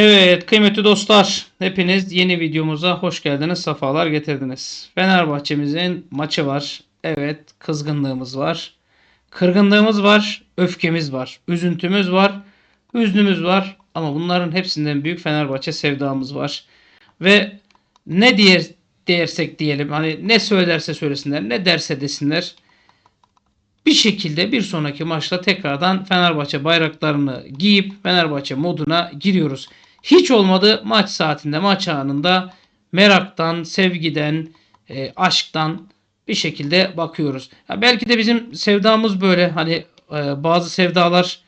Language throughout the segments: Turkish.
Evet kıymetli dostlar hepiniz yeni videomuza hoş geldiniz sefalar getirdiniz. Fenerbahçemizin maçı var. Evet kızgınlığımız var. Kırgınlığımız var. Öfkemiz var. Üzüntümüz var. Hüznümüz var. Ama bunların hepsinden büyük Fenerbahçe sevdamız var. Ve ne diyer dersek diyelim hani ne söylerse söylesinler ne derse desinler bir şekilde bir sonraki maçta tekrardan Fenerbahçe bayraklarını giyip Fenerbahçe moduna giriyoruz. Hiç olmadı maç saatinde, maç anında meraktan, sevgiden, e, aşktan bir şekilde bakıyoruz. Ya belki de bizim sevdamız böyle hani e, bazı sevdalar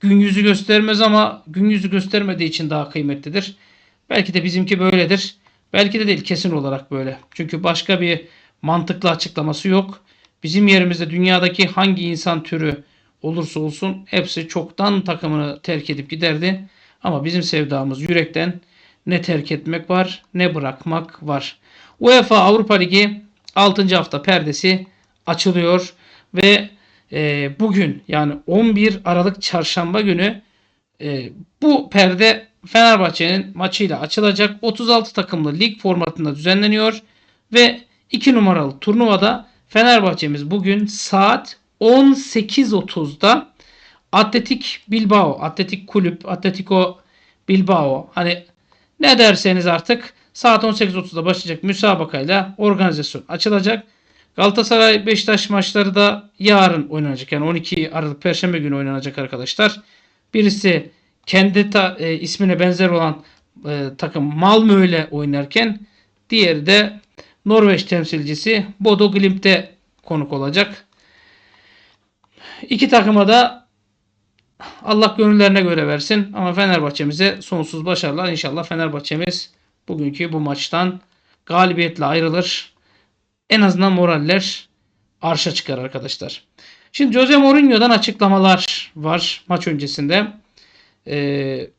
gün yüzü göstermez ama gün yüzü göstermediği için daha kıymetlidir. Belki de bizimki böyledir. Belki de değil kesin olarak böyle. Çünkü başka bir mantıklı açıklaması yok. Bizim yerimizde dünyadaki hangi insan türü olursa olsun hepsi çoktan takımını terk edip giderdi. Ama bizim sevdamız yürekten ne terk etmek var ne bırakmak var. UEFA Avrupa Ligi 6. hafta perdesi açılıyor ve e, bugün yani 11 Aralık çarşamba günü e, bu perde Fenerbahçe'nin maçıyla açılacak. 36 takımlı lig formatında düzenleniyor ve 2 numaralı turnuvada Fenerbahçe'miz bugün saat 18.30'da Atletik Bilbao, Atletik Kulüp, Atletico Bilbao hani ne derseniz artık saat 18.30'da başlayacak müsabakayla organizasyon açılacak. Galatasaray Beşiktaş maçları da yarın oynanacak. Yani 12 Aralık Perşembe günü oynanacak arkadaşlar. Birisi kendi ta, e, ismine benzer olan e, takım Malmö ile oynarken diğeri de Norveç temsilcisi Bodo Glimt'te konuk olacak. İki takıma da Allah gönüllerine göre versin. Ama Fenerbahçe'mize sonsuz başarılar. İnşallah Fenerbahçe'miz bugünkü bu maçtan galibiyetle ayrılır. En azından moraller arşa çıkar arkadaşlar. Şimdi Jose Mourinho'dan açıklamalar var maç öncesinde. Ee,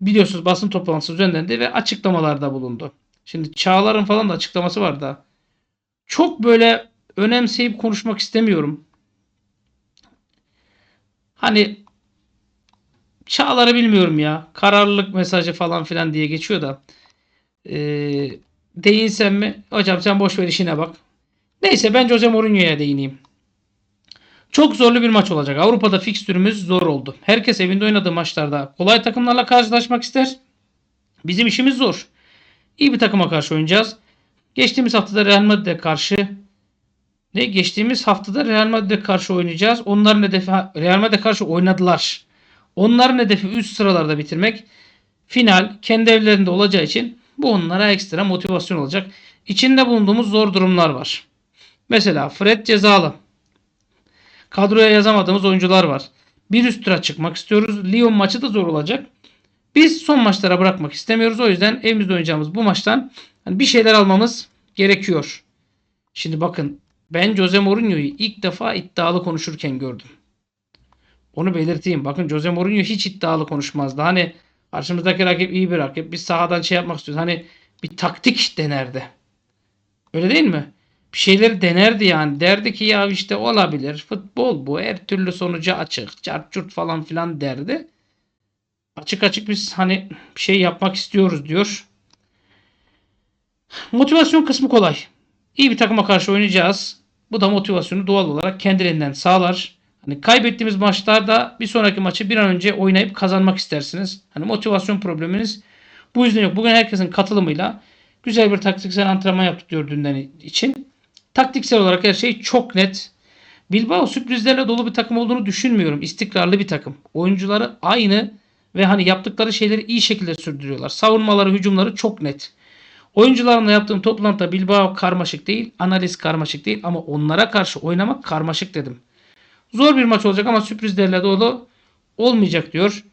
biliyorsunuz basın toplantısı düzenlendi ve açıklamalarda bulundu. Şimdi Çağlar'ın falan da açıklaması var da çok böyle önemseyip konuşmak istemiyorum. Hani Çağlar'ı bilmiyorum ya. Kararlılık mesajı falan filan diye geçiyor da. Ee, değinsem mi? Hocam sen boş ver işine bak. Neyse ben Jose Mourinho'ya değineyim. Çok zorlu bir maç olacak. Avrupa'da fikstürümüz zor oldu. Herkes evinde oynadığı maçlarda kolay takımlarla karşılaşmak ister. Bizim işimiz zor. İyi bir takıma karşı oynayacağız. Geçtiğimiz haftada Real Madrid'e karşı ne geçtiğimiz haftada Real Madrid'e karşı oynayacağız. Onların hedefi Real Madrid'e karşı oynadılar. Onların hedefi üst sıralarda bitirmek. Final kendi evlerinde olacağı için bu onlara ekstra motivasyon olacak. İçinde bulunduğumuz zor durumlar var. Mesela Fred cezalı. Kadroya yazamadığımız oyuncular var. Bir üst tura çıkmak istiyoruz. Lyon maçı da zor olacak. Biz son maçlara bırakmak istemiyoruz. O yüzden evimizde oynayacağımız bu maçtan hani bir şeyler almamız gerekiyor. Şimdi bakın ben Jose Mourinho'yu ilk defa iddialı konuşurken gördüm. Onu belirteyim. Bakın Jose Mourinho hiç iddialı konuşmazdı. Hani karşımızdaki rakip iyi bir rakip. Biz sahadan şey yapmak istiyoruz. Hani bir taktik denerdi. Öyle değil mi? Bir şeyleri denerdi yani. Derdi ki ya işte olabilir. Futbol bu. Her türlü sonucu açık. Çarçurt falan filan derdi. Açık açık biz hani bir şey yapmak istiyoruz diyor. Motivasyon kısmı kolay. İyi bir takıma karşı oynayacağız. Bu da motivasyonu doğal olarak kendilerinden sağlar. Hani kaybettiğimiz maçlarda bir sonraki maçı bir an önce oynayıp kazanmak istersiniz. Hani motivasyon probleminiz bu yüzden yok. Bugün herkesin katılımıyla güzel bir taktiksel antrenman yaptık gördüğünden için. Taktiksel olarak her şey çok net. Bilbao sürprizlerle dolu bir takım olduğunu düşünmüyorum. İstikrarlı bir takım. Oyuncuları aynı ve hani yaptıkları şeyleri iyi şekilde sürdürüyorlar. Savunmaları, hücumları çok net. Oyuncularımla yaptığım toplantıda Bilbao karmaşık değil, analiz karmaşık değil ama onlara karşı oynamak karmaşık dedim. Zor bir maç olacak ama sürprizlerle dolu olmayacak diyor.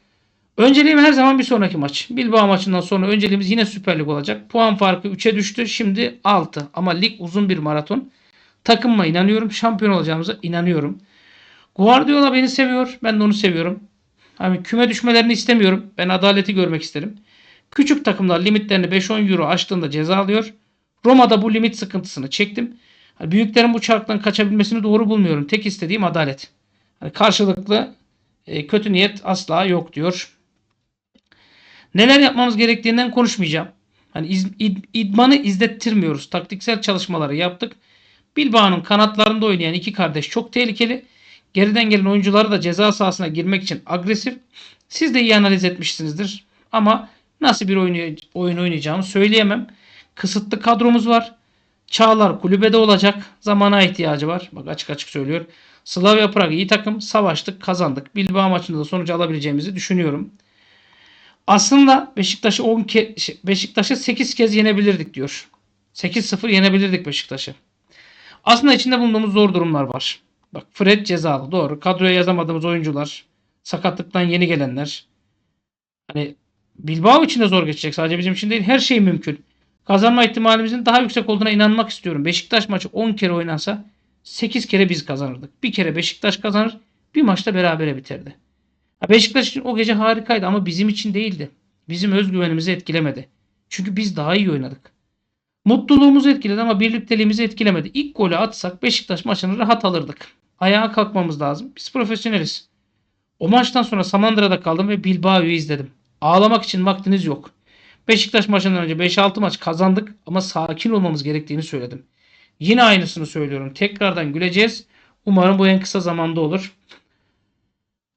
Önceliğim her zaman bir sonraki maç. Bilbao maçından sonra önceliğimiz yine Süper Lig olacak. Puan farkı 3'e düştü. Şimdi 6. Ama lig uzun bir maraton. Takımıma inanıyorum. Şampiyon olacağımıza inanıyorum. Guardiola beni seviyor. Ben de onu seviyorum. Hani küme düşmelerini istemiyorum. Ben adaleti görmek isterim. Küçük takımlar limitlerini 5-10 euro aştığında ceza alıyor. Roma'da bu limit sıkıntısını çektim. Hani büyüklerin bu çarktan kaçabilmesini doğru bulmuyorum. Tek istediğim adalet. Hani karşılıklı e, kötü niyet asla yok diyor. Neler yapmamız gerektiğinden konuşmayacağım. Hani iz- id- idmanı izlettirmiyoruz. Taktiksel çalışmaları yaptık. Bilbao'nun kanatlarında oynayan iki kardeş çok tehlikeli. Geriden gelen oyuncuları da ceza sahasına girmek için agresif. Siz de iyi analiz etmişsinizdir. Ama nasıl bir oyun, oyun oynayacağımı söyleyemem. Kısıtlı kadromuz var. Çağlar kulübede olacak. Zamana ihtiyacı var. Bak açık açık söylüyor. Slavia Prag iyi takım. Savaştık, kazandık. Bilbao maçında da sonucu alabileceğimizi düşünüyorum. Aslında Beşiktaş'ı 10 ke şey, Beşiktaş'ı 8 kez yenebilirdik diyor. 8-0 yenebilirdik Beşiktaş'ı. Aslında içinde bulunduğumuz zor durumlar var. Bak Fred cezalı doğru. Kadroya yazamadığımız oyuncular. Sakatlıktan yeni gelenler. Hani Bilbao için de zor geçecek. Sadece bizim için değil. Her şey mümkün. Kazanma ihtimalimizin daha yüksek olduğuna inanmak istiyorum. Beşiktaş maçı 10 kere oynansa 8 kere biz kazanırdık. Bir kere Beşiktaş kazanır. Bir maçta berabere biterdi. Beşiktaş için o gece harikaydı ama bizim için değildi. Bizim özgüvenimizi etkilemedi. Çünkü biz daha iyi oynadık. Mutluluğumuzu etkiledi ama birlikteliğimizi etkilemedi. İlk golü atsak Beşiktaş maçını rahat alırdık. Ayağa kalkmamız lazım. Biz profesyoneliz. O maçtan sonra Samandıra'da kaldım ve Bilbao'yu izledim. Ağlamak için vaktiniz yok. Beşiktaş maçından önce 5-6 maç kazandık ama sakin olmamız gerektiğini söyledim. Yine aynısını söylüyorum. Tekrardan güleceğiz. Umarım bu en kısa zamanda olur.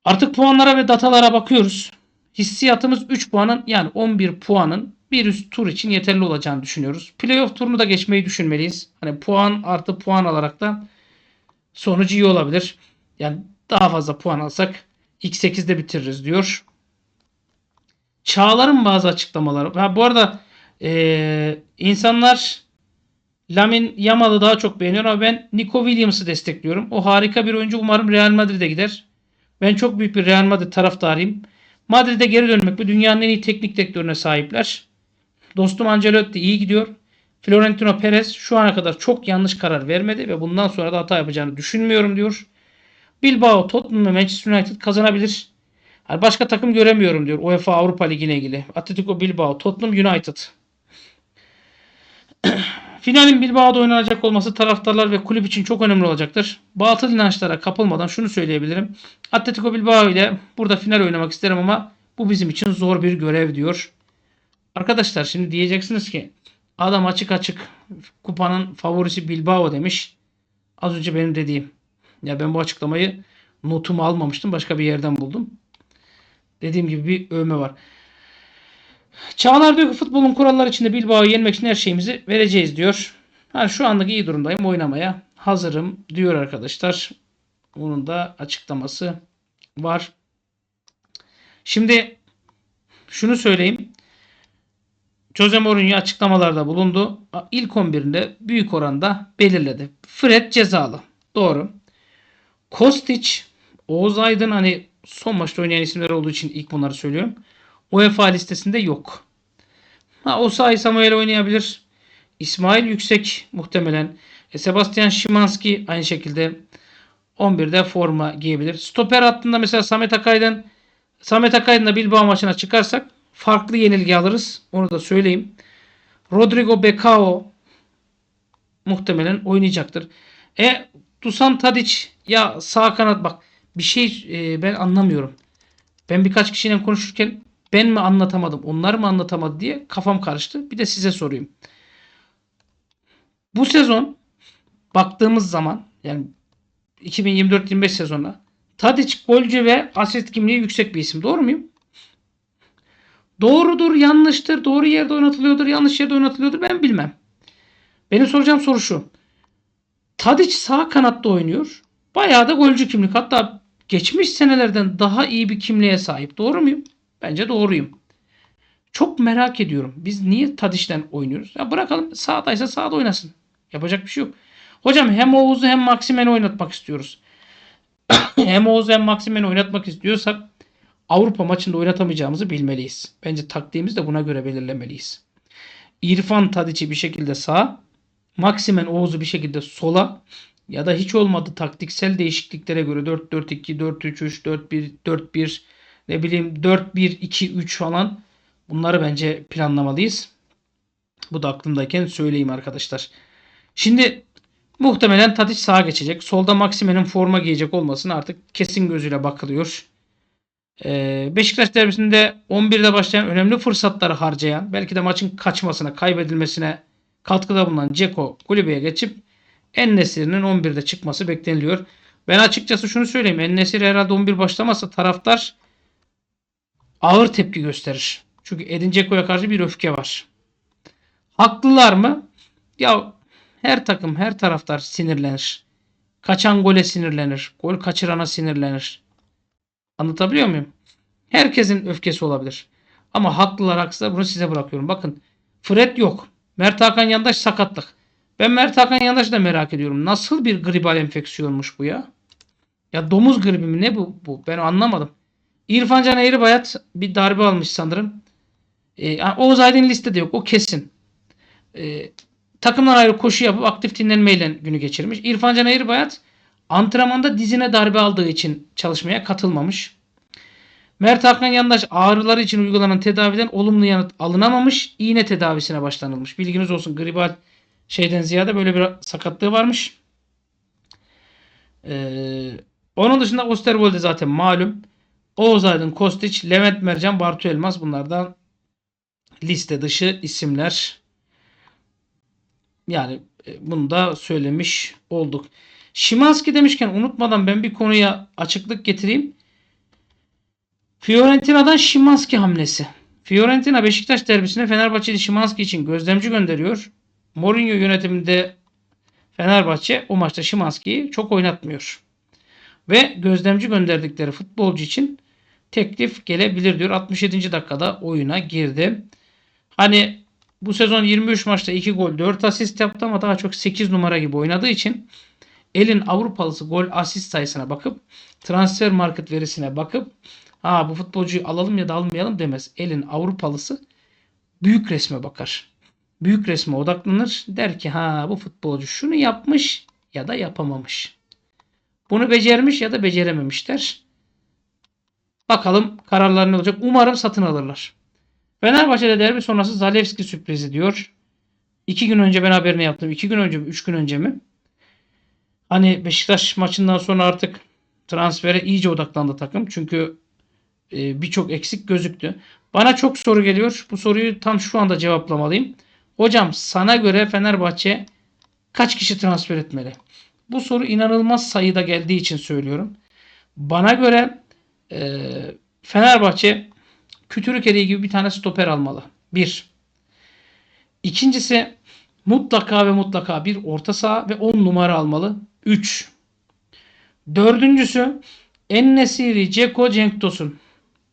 Artık puanlara ve datalara bakıyoruz. Hissiyatımız 3 puanın yani 11 puanın bir üst tur için yeterli olacağını düşünüyoruz. Playoff turunu da geçmeyi düşünmeliyiz. Hani puan artı puan alarak da sonucu iyi olabilir. Yani daha fazla puan alsak ilk 8'de bitiririz diyor. Çağlar'ın bazı açıklamaları. Ha, bu arada eee, insanlar Lamin Yamal'ı daha çok beğeniyor ama ben Nico Williams'ı destekliyorum. O harika bir oyuncu. Umarım Real Madrid'e gider. Ben çok büyük bir Real Madrid taraftarıyım. Madrid'e geri dönmek ve dünyanın en iyi teknik direktörüne sahipler. Dostum Ancelotti iyi gidiyor. Florentino Perez şu ana kadar çok yanlış karar vermedi ve bundan sonra da hata yapacağını düşünmüyorum diyor. Bilbao, Tottenham ve Manchester United kazanabilir. Yani başka takım göremiyorum diyor UEFA Avrupa Ligi'ne ilgili. Atletico Bilbao, Tottenham United. Finalin Bilbao'da oynanacak olması taraftarlar ve kulüp için çok önemli olacaktır. Batıl inançlara kapılmadan şunu söyleyebilirim. Atletico Bilbao ile burada final oynamak isterim ama bu bizim için zor bir görev diyor. Arkadaşlar şimdi diyeceksiniz ki adam açık açık kupanın favorisi Bilbao demiş. Az önce benim dediğim. Ya ben bu açıklamayı notumu almamıştım. Başka bir yerden buldum. Dediğim gibi bir övme var. Çağlar diyor ki futbolun kuralları içinde Bilbao'yu yenmek için her şeyimizi vereceğiz diyor. Ha, şu anlık iyi durumdayım oynamaya. Hazırım diyor arkadaşlar. Bunun da açıklaması var. Şimdi şunu söyleyeyim. Jose Mourinho açıklamalarda bulundu. İlk 11'inde büyük oranda belirledi. Fred cezalı. Doğru. Kostic, Oğuz Aydın hani son maçta oynayan isimler olduğu için ilk bunları söylüyorum. UEFA listesinde yok. Ha, Osayi Samuel oynayabilir. İsmail Yüksek muhtemelen. E, Sebastian Szymanski aynı şekilde 11'de forma giyebilir. Stoper hattında mesela Samet Akaydın Samet Akaydın'la Bilbao maçına çıkarsak farklı yenilgi alırız. Onu da söyleyeyim. Rodrigo Becao muhtemelen oynayacaktır. E Dusan Tadic ya sağ kanat bak bir şey e, ben anlamıyorum. Ben birkaç kişiyle konuşurken ben mi anlatamadım, onlar mı anlatamadı diye kafam karıştı. Bir de size sorayım. Bu sezon baktığımız zaman yani 2024-25 sezonuna Tadic golcü ve asist kimliği yüksek bir isim. Doğru muyum? Doğrudur, yanlıştır, doğru yerde oynatılıyordur, yanlış yerde oynatılıyordur ben bilmem. Benim soracağım soru şu. Tadic sağ kanatta oynuyor. Bayağı da golcü kimlik. Hatta geçmiş senelerden daha iyi bir kimliğe sahip. Doğru muyum? Bence doğruyum. Çok merak ediyorum. Biz niye Tadic'ten oynuyoruz? Ya bırakalım sağdaysa sağda oynasın. Yapacak bir şey yok. Hocam hem Oğuz'u hem Maksimen'i oynatmak istiyoruz. hem Oğuz'u hem Maksimen'i oynatmak istiyorsak Avrupa maçında oynatamayacağımızı bilmeliyiz. Bence taktiğimizi de buna göre belirlemeliyiz. İrfan Tadic'i bir şekilde sağa, Maksimen Oğuz'u bir şekilde sola ya da hiç olmadı taktiksel değişikliklere göre 4-4-2, 4-3-3, 4-1, 4-1 ne bileyim 4-1-2-3 falan bunları bence planlamalıyız. Bu da aklımdayken söyleyeyim arkadaşlar. Şimdi muhtemelen Tadic sağa geçecek. Solda Maksimen'in forma giyecek olmasına artık kesin gözüyle bakılıyor. Ee, Beşiktaş derbisinde 11'de başlayan önemli fırsatları harcayan, belki de maçın kaçmasına, kaybedilmesine katkıda bulunan Ceko kulübeye geçip En-Nesyri'nin 11'de çıkması bekleniliyor. Ben açıkçası şunu söyleyeyim. En-Nesyri herhalde 11 başlamazsa taraftar ağır tepki gösterir. Çünkü Edin Dzeko'ya karşı bir öfke var. Haklılar mı? Ya her takım, her taraftar sinirlenir. Kaçan gole sinirlenir. Gol kaçırana sinirlenir. Anlatabiliyor muyum? Herkesin öfkesi olabilir. Ama haklılar haksızlar bunu size bırakıyorum. Bakın Fred yok. Mert Hakan Yandaş sakatlık. Ben Mert Hakan Yandaş'ı da merak ediyorum. Nasıl bir gribal enfeksiyonmuş bu ya? Ya domuz gribi mi ne bu? bu? Ben anlamadım. İrfan Can Eğribayat bir darbe almış sanırım. Yani Oğuz Aydın listede yok. O kesin. Ee, takımdan ayrı koşu yapıp aktif dinlenmeyle günü geçirmiş. İrfan Can Eğribayat antrenmanda dizine darbe aldığı için çalışmaya katılmamış. Mert Hakan Yandaş ağrıları için uygulanan tedaviden olumlu yanıt alınamamış. İğne tedavisine başlanılmış. Bilginiz olsun gribal şeyden ziyade böyle bir sakatlığı varmış. Ee, onun dışında Osterwolde zaten malum. Oğuz Aydın, Kostić, Levent Mercan, Bartu Elmas bunlardan liste dışı isimler. Yani e, bunu da söylemiş olduk. Şimanski demişken unutmadan ben bir konuya açıklık getireyim. Fiorentina'dan Şimanski hamlesi. Fiorentina Beşiktaş derbisine Fenerbahçeli Şimanski için gözlemci gönderiyor. Mourinho yönetiminde Fenerbahçe o maçta Şimanski'yi çok oynatmıyor. Ve gözlemci gönderdikleri futbolcu için teklif gelebilir diyor. 67. dakikada oyuna girdi. Hani bu sezon 23 maçta 2 gol 4 asist yaptı ama daha çok 8 numara gibi oynadığı için elin Avrupalısı gol asist sayısına bakıp transfer market verisine bakıp ha bu futbolcuyu alalım ya da almayalım demez. Elin Avrupalısı büyük resme bakar. Büyük resme odaklanır. Der ki ha bu futbolcu şunu yapmış ya da yapamamış. Bunu becermiş ya da becerememiş der. Bakalım kararlar ne olacak. Umarım satın alırlar. Fenerbahçe'de derbi sonrası Zalewski sürprizi diyor. İki gün önce ben haberini yaptım. İki gün önce mi? Üç gün önce mi? Hani Beşiktaş maçından sonra artık transfere iyice odaklandı takım. Çünkü e, birçok eksik gözüktü. Bana çok soru geliyor. Bu soruyu tam şu anda cevaplamalıyım. Hocam sana göre Fenerbahçe kaç kişi transfer etmeli? Bu soru inanılmaz sayıda geldiği için söylüyorum. Bana göre e, Fenerbahçe Kütürük gibi bir tane stoper almalı. Bir. İkincisi mutlaka ve mutlaka bir orta saha ve 10 numara almalı. 3. Dördüncüsü Ennesiri, Ceko, Cenk Tosun.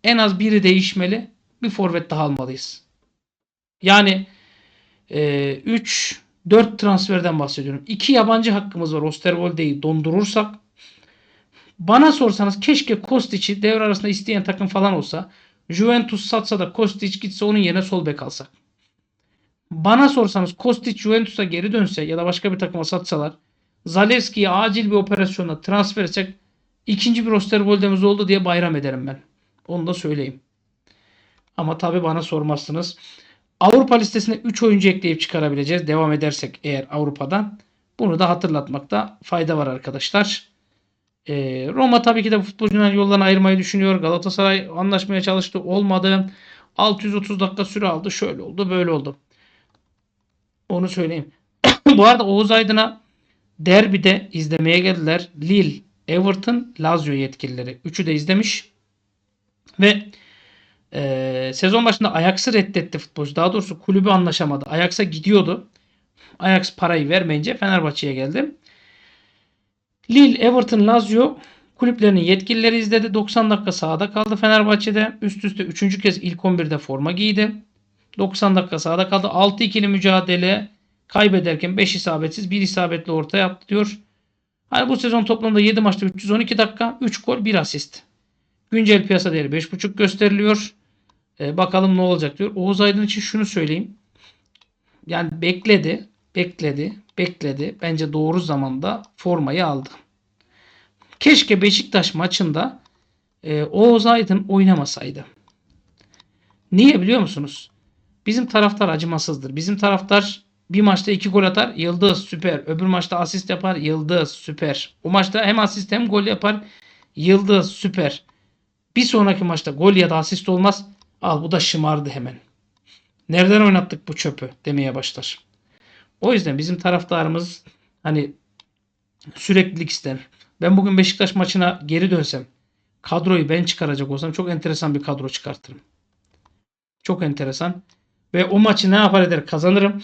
En az biri değişmeli. Bir forvet daha almalıyız. Yani 3 4 transferden bahsediyorum. 2 yabancı hakkımız var. Osterwolde'yi dondurursak bana sorsanız keşke Kostic'i devre arasında isteyen takım falan olsa Juventus satsa da Kostic gitse onun yerine sol bek alsak. Bana sorsanız Kostic Juventus'a geri dönse ya da başka bir takıma satsalar Zalewski'yi acil bir operasyonla transfer etsek ikinci bir Osterwolde'miz oldu diye bayram ederim ben. Onu da söyleyeyim. Ama tabi bana sormazsınız. Avrupa listesine 3 oyuncu ekleyip çıkarabileceğiz. Devam edersek eğer Avrupa'dan. Bunu da hatırlatmakta fayda var arkadaşlar. Ee, Roma tabii ki de futbolcuların yollarını ayırmayı düşünüyor. Galatasaray anlaşmaya çalıştı. Olmadı. 630 dakika süre aldı. Şöyle oldu böyle oldu. Onu söyleyeyim. Bu arada Oğuz Aydın'a derbide izlemeye geldiler. Lille, Everton, Lazio yetkilileri. Üçü de izlemiş. Ve e, sezon başında Ajax'ı reddetti futbolcu. Daha doğrusu kulübü anlaşamadı. Ajax'a gidiyordu. Ajax parayı vermeyince Fenerbahçe'ye geldi. Lille, Everton, Lazio kulüplerinin yetkilileri izledi. 90 dakika sahada kaldı Fenerbahçe'de. Üst üste 3. kez ilk 11'de forma giydi. 90 dakika sahada kaldı. 6-2'li mücadele kaybederken 5 isabetsiz 1 isabetli orta yaptı diyor. Hani bu sezon toplamda 7 maçta 312 dakika 3 gol 1 asist. Güncel piyasa değeri 5.5 gösteriliyor. Ee, bakalım ne olacak diyor. Oğuz Aydın için şunu söyleyeyim. Yani bekledi, bekledi, bekledi. Bence doğru zamanda formayı aldı. Keşke Beşiktaş maçında e, Oğuz Aydın oynamasaydı. Niye biliyor musunuz? Bizim taraftar acımasızdır. Bizim taraftar bir maçta iki gol atar. Yıldız süper. Öbür maçta asist yapar. Yıldız süper. O maçta hem asist hem gol yapar. Yıldız süper. Bir sonraki maçta gol ya da asist olmaz. Al bu da şımardı hemen. Nereden oynattık bu çöpü demeye başlar. O yüzden bizim taraftarımız hani süreklilik ister. Ben bugün Beşiktaş maçına geri dönsem kadroyu ben çıkaracak olsam çok enteresan bir kadro çıkartırım. Çok enteresan. Ve o maçı ne yapar eder kazanırım.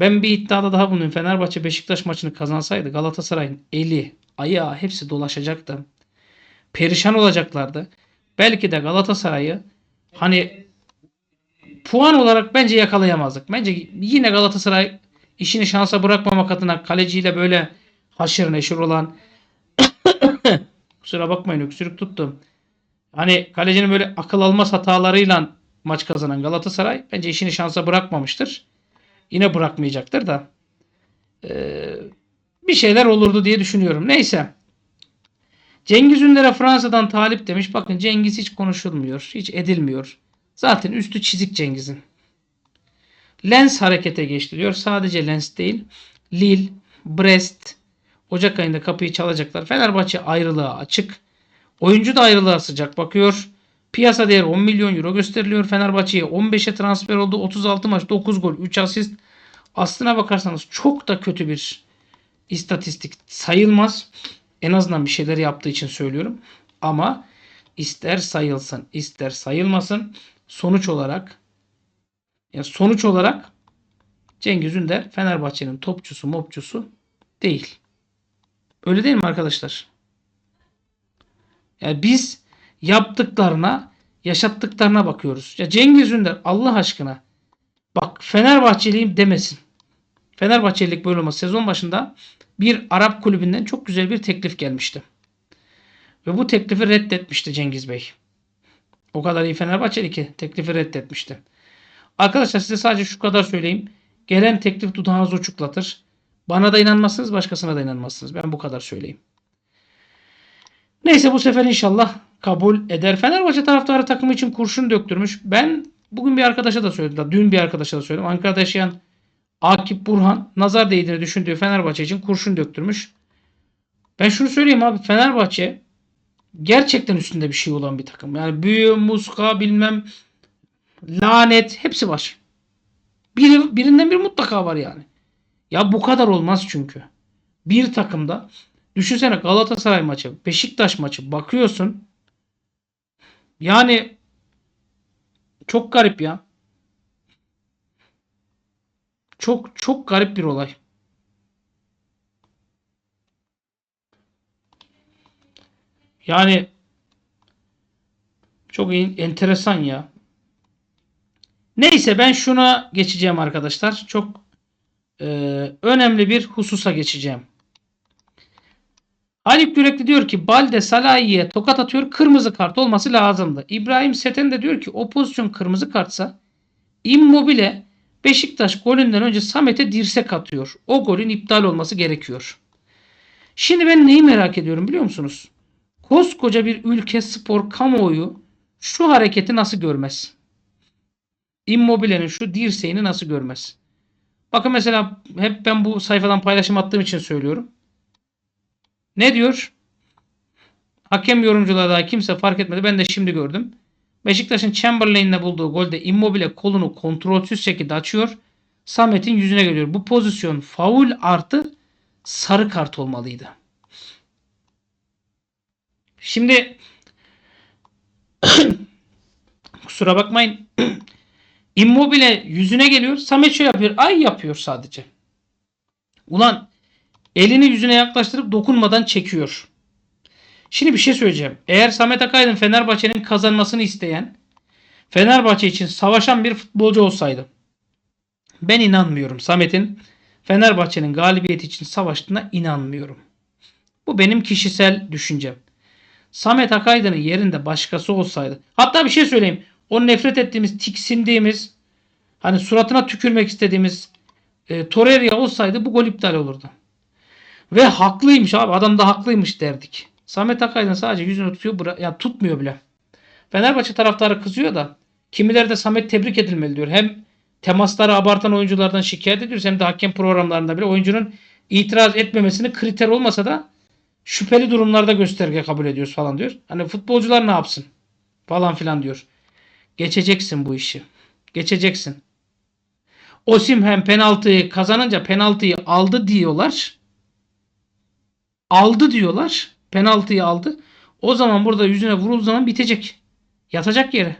Ben bir iddiada daha bulunayım. Fenerbahçe Beşiktaş maçını kazansaydı Galatasaray'ın eli, ayağı hepsi dolaşacaktı. Perişan olacaklardı. Belki de Galatasaray'ı hani puan olarak bence yakalayamazdık. Bence yine Galatasaray işini şansa bırakmamak adına kaleciyle böyle haşır neşir olan kusura bakmayın öksürük tuttum. Hani kalecinin böyle akıl almaz hatalarıyla maç kazanan Galatasaray bence işini şansa bırakmamıştır. Yine bırakmayacaktır da ee, bir şeyler olurdu diye düşünüyorum. Neyse. Cengiz Ünder'e Fransa'dan talip demiş. Bakın Cengiz hiç konuşulmuyor. Hiç edilmiyor. Zaten üstü çizik Cengiz'in. Lens harekete geçti diyor. Sadece Lens değil. Lille, Brest Ocak ayında kapıyı çalacaklar. Fenerbahçe ayrılığa açık. Oyuncu da ayrılığa sıcak bakıyor. Piyasa değeri 10 milyon euro gösteriliyor. Fenerbahçe'ye 15'e transfer oldu. 36 maç 9 gol 3 asist. Aslına bakarsanız çok da kötü bir istatistik sayılmaz. En azından bir şeyler yaptığı için söylüyorum. Ama ister sayılsın ister sayılmasın sonuç olarak ya sonuç olarak Cengiz Ünder Fenerbahçe'nin topçusu mopçusu değil. Öyle değil mi arkadaşlar? Yani biz yaptıklarına, yaşattıklarına bakıyoruz. Ya Cengiz Ünder Allah aşkına bak Fenerbahçeliyim demesin. Fenerbahçelilik böyle olmaz. Sezon başında bir Arap kulübünden çok güzel bir teklif gelmişti. Ve bu teklifi reddetmişti Cengiz Bey. O kadar iyi Fenerbahçeli ki teklifi reddetmişti. Arkadaşlar size sadece şu kadar söyleyeyim. Gelen teklif dudağınızı uçuklatır. Bana da inanmazsınız, başkasına da inanmazsınız. Ben bu kadar söyleyeyim. Neyse bu sefer inşallah kabul eder. Fenerbahçe taraftarı takımı için kurşun döktürmüş. Ben bugün bir arkadaşa da söyledim. Dün bir arkadaşa da söyledim. Ankara'da yaşayan Akip Burhan nazar değdiğini düşündüğü Fenerbahçe için kurşun döktürmüş. Ben şunu söyleyeyim abi Fenerbahçe gerçekten üstünde bir şey olan bir takım. Yani büyü, muska bilmem lanet hepsi var. Biri, birinden bir mutlaka var yani. Ya bu kadar olmaz çünkü. Bir takımda düşünsene Galatasaray maçı, Beşiktaş maçı bakıyorsun. Yani çok garip ya. Çok çok garip bir olay. Yani çok enteresan ya. Neyse ben şuna geçeceğim arkadaşlar. Çok e, önemli bir hususa geçeceğim. Haluk Yürekli diyor ki Balde Salahi'ye tokat atıyor. Kırmızı kart olması lazımdı. İbrahim Seten de diyor ki o pozisyon kırmızı kartsa Immobile Beşiktaş golünden önce Samet'e dirsek atıyor. O golün iptal olması gerekiyor. Şimdi ben neyi merak ediyorum biliyor musunuz? Koskoca bir ülke spor kamuoyu şu hareketi nasıl görmez? Immobile'nin şu dirseğini nasıl görmez? Bakın mesela hep ben bu sayfadan paylaşım attığım için söylüyorum. Ne diyor? Hakem yorumculara daha kimse fark etmedi. Ben de şimdi gördüm. Beşiktaş'ın Chamberlain'le bulduğu golde Immobile kolunu kontrolsüz şekilde açıyor. Samet'in yüzüne geliyor. Bu pozisyon faul artı sarı kart olmalıydı. Şimdi kusura bakmayın. Immobile yüzüne geliyor. Samet şöyle yapıyor. Ay yapıyor sadece. Ulan elini yüzüne yaklaştırıp dokunmadan çekiyor. Şimdi bir şey söyleyeceğim. Eğer Samet Akaydın Fenerbahçe'nin kazanmasını isteyen, Fenerbahçe için savaşan bir futbolcu olsaydı ben inanmıyorum. Samet'in Fenerbahçe'nin galibiyeti için savaştığına inanmıyorum. Bu benim kişisel düşüncem. Samet Akaydın'ın yerinde başkası olsaydı. Hatta bir şey söyleyeyim. O nefret ettiğimiz, tiksindiğimiz, hani suratına tükürmek istediğimiz e, Torreira olsaydı bu gol iptal olurdu. Ve haklıymış abi. Adam da haklıymış derdik. Samet Akaydın sadece yüzünü tutuyor. Bıra- ya tutmuyor bile. Fenerbahçe taraftarı kızıyor da kimileri de Samet tebrik edilmeli diyor. Hem temasları abartan oyunculardan şikayet ediyoruz hem de hakem programlarında bile oyuncunun itiraz etmemesini kriter olmasa da şüpheli durumlarda gösterge kabul ediyoruz falan diyor. Hani futbolcular ne yapsın? falan filan diyor. Geçeceksin bu işi. Geçeceksin. Osimhen penaltıyı kazanınca penaltıyı aldı diyorlar. Aldı diyorlar. Penaltıyı aldı. O zaman burada yüzüne vurulduğu zaman bitecek. Yatacak yere.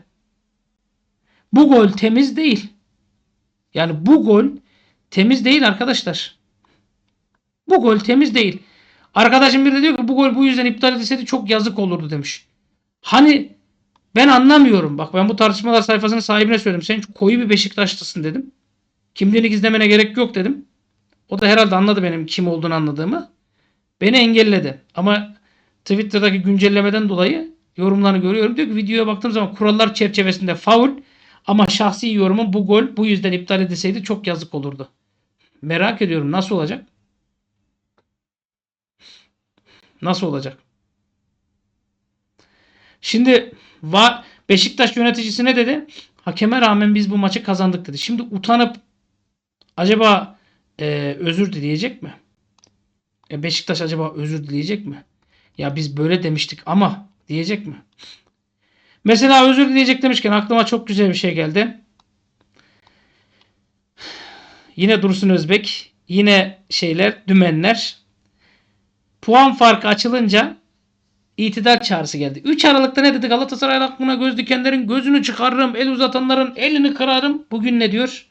Bu gol temiz değil. Yani bu gol temiz değil arkadaşlar. Bu gol temiz değil. Arkadaşım biri de diyor ki bu gol bu yüzden iptal edilseydi çok yazık olurdu demiş. Hani ben anlamıyorum. Bak ben bu tartışmalar sayfasının sahibine söyledim. Sen koyu bir Beşiktaşlısın dedim. Kimliğini gizlemene gerek yok dedim. O da herhalde anladı benim kim olduğunu anladığımı. Beni engelledi. Ama Twitter'daki güncellemeden dolayı yorumlarını görüyorum. Diyor ki videoya baktığım zaman kurallar çerçevesinde faul ama şahsi yorumum bu gol bu yüzden iptal edilseydi çok yazık olurdu. Merak ediyorum nasıl olacak? Nasıl olacak? Şimdi va Beşiktaş yöneticisi ne dedi? Hakeme rağmen biz bu maçı kazandık dedi. Şimdi utanıp acaba e, özür dileyecek mi? E, Beşiktaş acaba özür dileyecek mi? Ya biz böyle demiştik ama diyecek mi? Mesela özür dileyecek demişken aklıma çok güzel bir şey geldi. Yine Dursun Özbek, yine şeyler, dümenler. Puan farkı açılınca itidal çağrısı geldi. 3 Aralık'ta ne dedi? Galatasaray aklına göz dikenlerin gözünü çıkarırım, el uzatanların elini kırarım. Bugün ne diyor?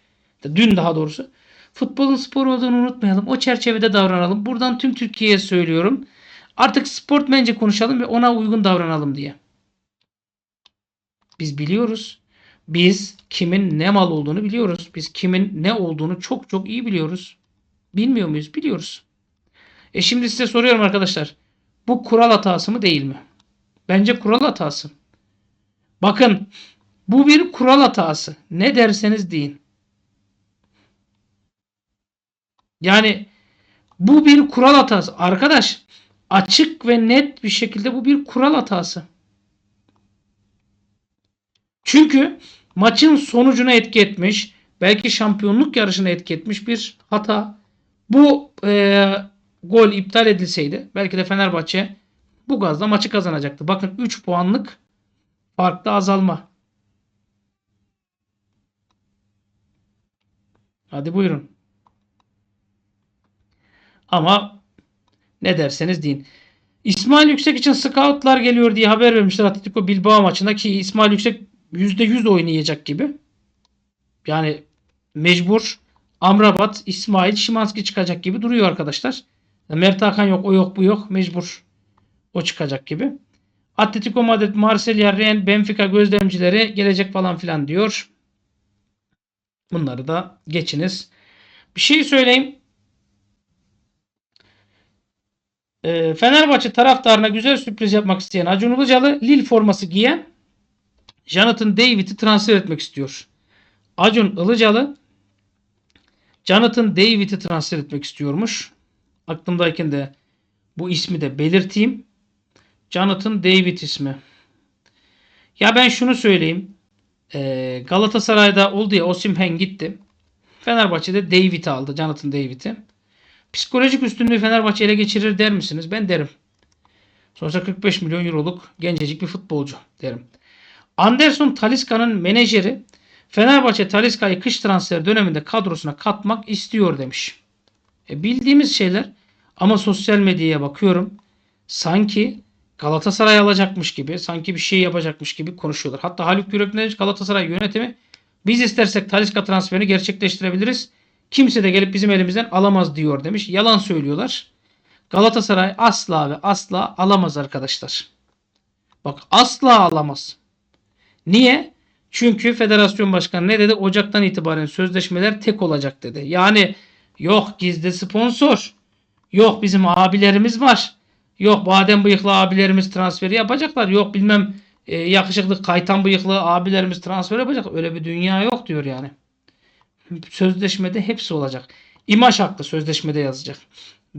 Dün daha doğrusu. Futbolun spor olduğunu unutmayalım. O çerçevede davranalım. Buradan tüm Türkiye'ye söylüyorum. Artık sportmence konuşalım ve ona uygun davranalım diye. Biz biliyoruz. Biz kimin ne mal olduğunu biliyoruz. Biz kimin ne olduğunu çok çok iyi biliyoruz. Bilmiyor muyuz? Biliyoruz. E şimdi size soruyorum arkadaşlar. Bu kural hatası mı değil mi? Bence kural hatası. Bakın bu bir kural hatası. Ne derseniz deyin. Yani bu bir kural hatası. Arkadaş açık ve net bir şekilde bu bir kural hatası. Çünkü maçın sonucuna etki etmiş, belki şampiyonluk yarışına etki etmiş bir hata. Bu e, gol iptal edilseydi belki de Fenerbahçe bu gazla maçı kazanacaktı. Bakın 3 puanlık farklı azalma. Hadi buyurun. Ama ne derseniz deyin. İsmail Yüksek için scoutlar geliyor diye haber vermişler Atletico Bilbao maçında ki İsmail Yüksek %100 oynayacak gibi. Yani mecbur Amrabat, İsmail, Şimanski çıkacak gibi duruyor arkadaşlar. Mert Hakan yok, o yok, bu yok. Mecbur o çıkacak gibi. Atletico Madrid, Marsilya, Rennes, Benfica gözlemcileri gelecek falan filan diyor. Bunları da geçiniz. Bir şey söyleyeyim. Ee, Fenerbahçe taraftarına güzel sürpriz yapmak isteyen Acun Ilıcalı Lille forması giyen Jonathan David'i transfer etmek istiyor. Acun Ilıcalı Jonathan David'i transfer etmek istiyormuş. Aklımdayken de bu ismi de belirteyim. Jonathan David ismi. Ya ben şunu söyleyeyim. Ee, Galatasaray'da oldu ya Osimhen gitti. Fenerbahçe'de David aldı. Jonathan David'i. Psikolojik üstünlüğü Fenerbahçe ele geçirir der misiniz? Ben derim. Sonuçta 45 milyon euroluk gencecik bir futbolcu derim. Anderson Taliska'nın menajeri Fenerbahçe Taliska'yı kış transfer döneminde kadrosuna katmak istiyor demiş. E bildiğimiz şeyler ama sosyal medyaya bakıyorum. Sanki Galatasaray alacakmış gibi, sanki bir şey yapacakmış gibi konuşuyorlar. Hatta Haluk Yürekli Galatasaray yönetimi biz istersek Taliska transferini gerçekleştirebiliriz. Kimse de gelip bizim elimizden alamaz diyor demiş. Yalan söylüyorlar. Galatasaray asla ve asla alamaz arkadaşlar. Bak asla alamaz. Niye? Çünkü federasyon başkanı ne dedi? Ocaktan itibaren sözleşmeler tek olacak dedi. Yani yok gizli sponsor. Yok bizim abilerimiz var. Yok badem bıyıklı abilerimiz transferi yapacaklar. Yok bilmem e, yakışıklı kaytan bıyıklı abilerimiz transfer yapacak. Öyle bir dünya yok diyor yani. Sözleşmede hepsi olacak. İmaj hakkı sözleşmede yazacak.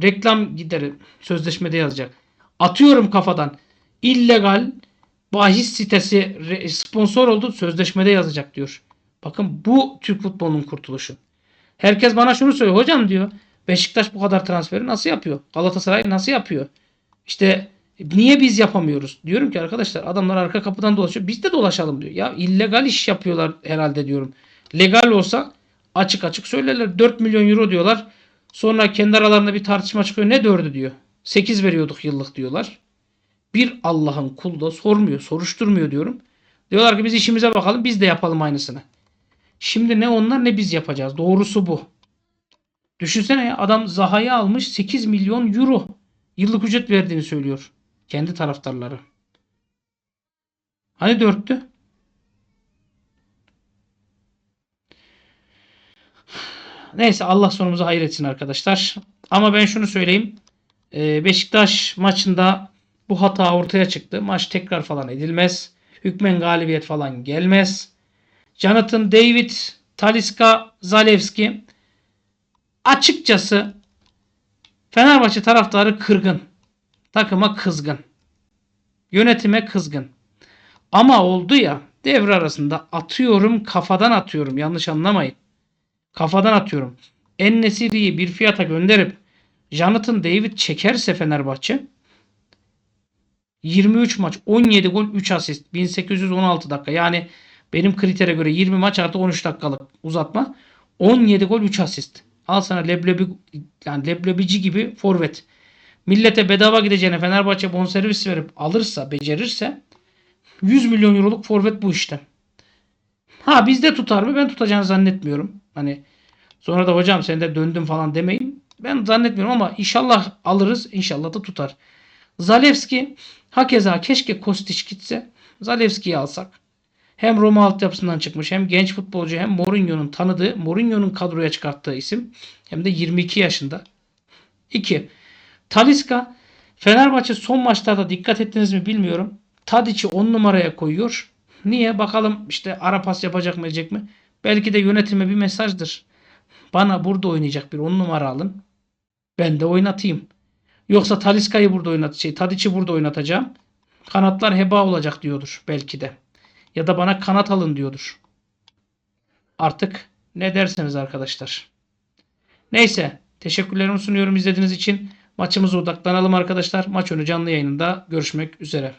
Reklam gideri sözleşmede yazacak. Atıyorum kafadan. illegal bahis sitesi sponsor oldu sözleşmede yazacak diyor. Bakın bu Türk futbolunun kurtuluşu. Herkes bana şunu söylüyor. Hocam diyor Beşiktaş bu kadar transferi nasıl yapıyor? Galatasaray nasıl yapıyor? İşte Niye biz yapamıyoruz? Diyorum ki arkadaşlar adamlar arka kapıdan dolaşıyor. Biz de dolaşalım diyor. Ya illegal iş yapıyorlar herhalde diyorum. Legal olsa açık açık söylerler. 4 milyon euro diyorlar. Sonra kendi aralarında bir tartışma çıkıyor. Ne 4'ü diyor. 8 veriyorduk yıllık diyorlar. Bir Allah'ın kulu da sormuyor, soruşturmuyor diyorum. Diyorlar ki biz işimize bakalım, biz de yapalım aynısını. Şimdi ne onlar ne biz yapacağız. Doğrusu bu. Düşünsene ya adam Zaha'yı almış 8 milyon euro yıllık ücret verdiğini söylüyor. Kendi taraftarları. Hani dörttü? Neyse Allah sonumuzu hayır etsin arkadaşlar. Ama ben şunu söyleyeyim. Ee, Beşiktaş maçında bu hata ortaya çıktı. Maç tekrar falan edilmez. Hükmen galibiyet falan gelmez. Jonathan David, Taliska, Zalewski açıkçası Fenerbahçe taraftarı kırgın. Takıma kızgın. Yönetime kızgın. Ama oldu ya devre arasında atıyorum kafadan atıyorum. Yanlış anlamayın. Kafadan atıyorum. En-Nesyri'yi bir fiyata gönderip Jonathan David çekerse Fenerbahçe 23 maç 17 gol 3 asist 1816 dakika yani benim kritere göre 20 maç artı 13 dakikalık uzatma 17 gol 3 asist. Al sana leblebi yani leblebici gibi forvet. Millete bedava gideceğine Fenerbahçe bonservis verip alırsa, becerirse 100 milyon euroluk forvet bu işte. Ha bizde tutar mı? Ben tutacağını zannetmiyorum. Hani sonra da hocam sen de döndün falan demeyin. Ben zannetmiyorum ama inşallah alırız. İnşallah da tutar. Zalewski hakeza keşke Kostić gitse. Zalewski'yi alsak. Hem Roma altyapısından çıkmış hem genç futbolcu hem Mourinho'nun tanıdığı, Mourinho'nun kadroya çıkarttığı isim. Hem de 22 yaşında. 2. Taliska Fenerbahçe son maçlarda dikkat ettiniz mi bilmiyorum. Tadic'i 10 numaraya koyuyor. Niye? Bakalım işte ara pas yapacak mı edecek mi? Belki de yönetime bir mesajdır. Bana burada oynayacak bir 10 numara alın. Ben de oynatayım. Yoksa Taliska'yı burada oynat, şey, Tadic'i burada oynatacağım. Kanatlar heba olacak diyordur belki de. Ya da bana kanat alın diyordur. Artık ne derseniz arkadaşlar. Neyse. Teşekkürlerimi sunuyorum izlediğiniz için. Maçımıza odaklanalım arkadaşlar. Maç önü canlı yayınında görüşmek üzere.